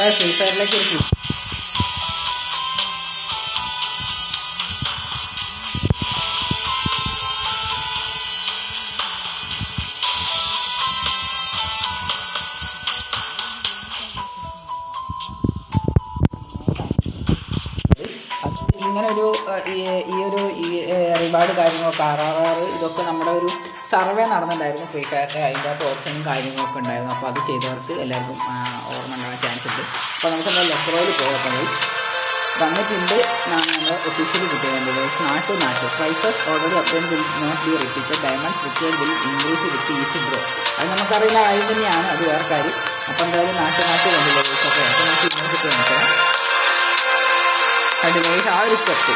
നമ്മുടെ ഫ്രീ ഫയറിലേക്ക് ഒരു clip ഇങ്ങനെ ഒരു ഈ ഒരു റിവാർഡ് കാര്യങ്ങളൊക്കെ ആർ ഇതൊക്കെ നമ്മുടെ ഒരു സർവേ നടന്നിട്ടുണ്ടായിരുന്നു ഫ്രീ ഫയറിന്റെ അതിന്റെ അകത്ത് ഓപ്ഷനും കാര്യങ്ങളൊക്കെ ഉണ്ടായിരുന്നു. അപ്പോൾ അത് ചെയ്തവർക്ക് എല്ലാവർക്കും ഓർമ്മ ഉണ്ടാകാൻ ചാൻസ് ഉണ്ട്. അപ്പോൾ നമുക്ക് നമ്മൾ ലെക്രോയിൽ പോകട്ടെ ഗൈസ് വന്നിട്ടുണ്ട് നമ്മൾ ഒഫീഷ്യലി കിട്ടിയതുണ്ട് ഗൈസ് നാട്ടു നാട്ടു. Prices already will not be repeated diamonds required will increase with each draw അത് നമുക്കറിയുന്ന കാര്യം തന്നെയാണ് അത് വേറെ കാര്യം. അപ്പോൾ എന്തായാലും നാട്ടു നാട്ടു കണ്ടില്ല ഗൈസ് അപ്പോൾ അപ്പോൾ നമുക്ക് ഇങ്ങോട്ട് മനസ്സിലാക്കാം. കണ്ടില്ല ഗൈസ് ആ ഒരു സ്റ്റെപ്പ്